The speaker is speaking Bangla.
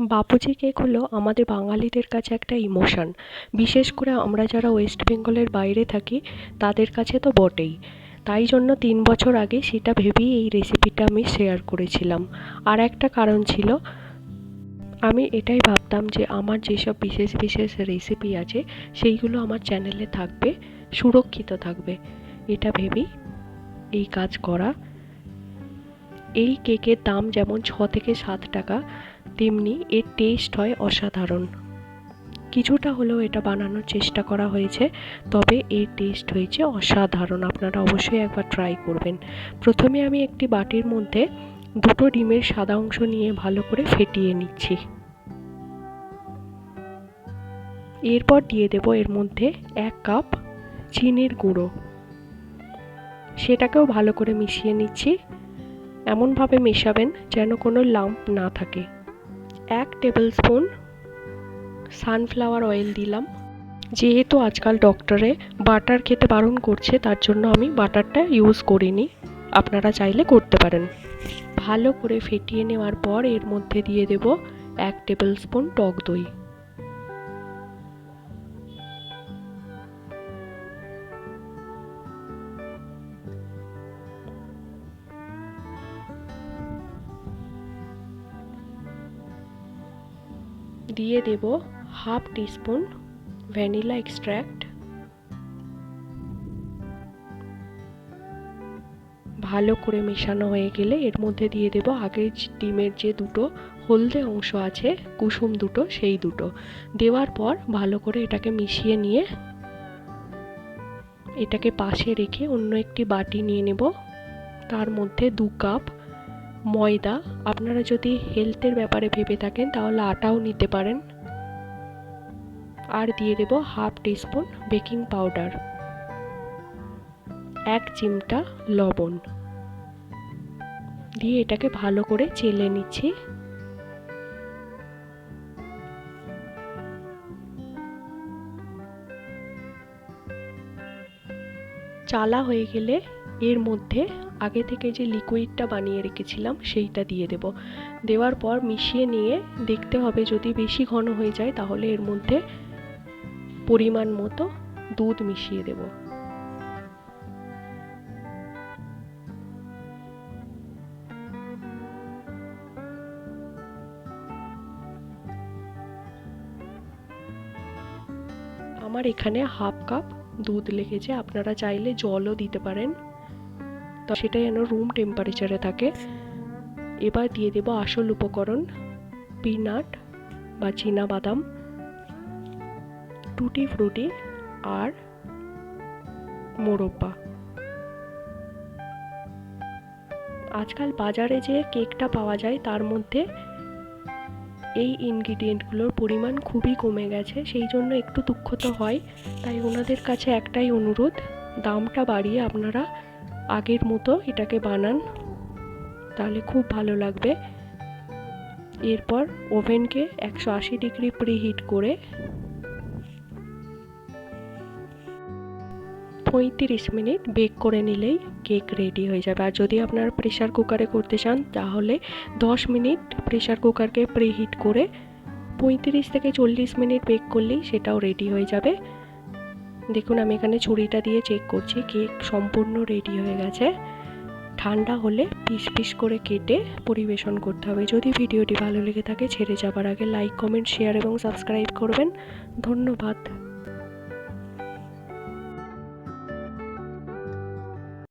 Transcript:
বাপুজি কেক হলো আমাদের বাঙালিদের কাছে একটা ইমোশন বিশেষ করে আমরা যারা ওয়েস্ট বেঙ্গলের বাইরে থাকি, তাদের কাছে তো বটেই। তাই জন্য তিন বছর আগে সেটা ভেবেই এই রেসিপিটা আমি শেয়ার করেছিলাম। আর একটা কারণ ছিল, আমি এটাই ভাবতাম যে আমার যেসব বিশেষ বিশেষ রেসিপি আছে, সেইগুলো আমার চ্যানেলে থাকবে, সুরক্ষিত থাকবে। এটা ভেবেই এই কাজ করা। এই কেকের দাম যেমন ছ থেকে সাত টাকা তেমনি এর টেস্ট হয় অসাধারণ। কিছুটা হলেও এটা বানানোর চেষ্টা করা হয়েছে, তবে এর টেস্ট হয়েছে অসাধারণ। আপনারা অবশ্যই একবার ট্রাই করবেন। প্রথমে আমি একটি বাটির মধ্যে দুটো ডিমের সাদা অংশ নিয়ে ভালো করে ফেটিয়ে নিচ্ছি। এরপর দিয়ে দেব এর মধ্যে এক কাপ চিনির গুঁড়ো। সেটাকেও ভালো করে মিশিয়ে নিচ্ছি। এমনভাবে মেশাবেন যেন কোনো লাম্প না থাকে। এক টেবিল স্পুন সানফ্লাওয়ার অয়েল দিলাম। যেহেতু আজকাল ডক্টরে বাটার খেতে বারণ করছে, তার জন্য আমি বাটারটা ইউজ করিনি। আপনারা চাইলে করতে পারেন। ভালো করে ফেটিয়ে নেওয়ার পর এর মধ্যে দিয়ে দেব এক টেবিল স্পুন টক দই। দিয়ে দেব হাফ টিস্পুন ভ্যানিলা এক্সট্র্যাক্ট। ভালো করে মেশানো হয়ে গেলে এর মধ্যে দিয়ে দেব আগের ডিমের যে দুটো হলদে অংশ আছে, কুসুম দুটো, সেই দুটো। দেওয়ার পর ভালো করে এটাকে মিশিয়ে নিয়ে এটাকে পাশে রেখে অন্য একটি বাটি নিয়ে নেব। তার মধ্যে দু কাপ ময়দা, আপনারা যদি হেলথের ব্যাপারে ভেবে থাকেন, তাহলে আটাও নিতে পারেন। আর দিয়ে দেব হাফ টিস্পুন বেকিং পাউডার এক চিমটা লবণ। দিয়ে এটাকে ভালো করে চেলে নিচ্ছি। চালা হয়ে গেলে এর মধ্যে আগে থেকে যে লিকুইডটা বানিয়ে রেখেছিলাম সেইটা দিয়ে দেব। দেওয়ার পর মিশিয়ে নিয়ে দেখতে হবে যদি বেশি ঘন হয়ে যায় তাহলে এর মধ্যে পরিমাণ মতো দুধ মিশিয়ে দেব। আমার এখানে হাফ কাপ দুধ লেগেছে, আপনারা চাইলে জলও দিতে পারেন। তো সেটা যেন রুম টেম্পারেচারে থাকে। এবার দিয়ে দেব আসল উপকরণ পিনাট বা চীনা বাদাম টুটি ফ্রুটি আর মোরব্বা। আজকাল বাজারে যে কেকটা পাওয়া যায়, তার মধ্যে এই ইনগ্রিডিয়েন্টগুলোর পরিমাণ খুবই কমে গেছে, সেই জন্য একটু দুঃখ তো হয়। তাই ওনাদের কাছে একটাই অনুরোধ, দামটা বাড়িয়ে আপনারা আগের মতো এটাকে বানান, তাহলে খুব ভালো লাগবে। এরপর ওভেনকে একশো আশি ডিগ্রি প্রিহিট করে পঁয়ত্রিশ মিনিট বেক করে নিলেই কেক রেডি হয়ে যাবে। আর যদি আপনারা প্রেশার কুকারে করতে চান, তাহলে দশ মিনিট প্রেশার কুকারকে প্রিহিট করে পঁয়ত্রিশ থেকে চল্লিশ মিনিট বেক করলেই সেটাও রেডি হয়ে যাবে। দেখুন, আমি এখানে ছুরিটা দিয়ে চেক করছি কেক সম্পূর্ণ রেডি হয়ে গেছে। ঠান্ডা হলে পিস পিস করে কেটে পরিবেশন করতে হবে। যদি ভিডিওটি ভালো লেগে থাকে, ছেড়ে যাবার আগে লাইক কমেন্ট শেয়ার এবং সাবস্ক্রাইব করবেন। ধন্যবাদ।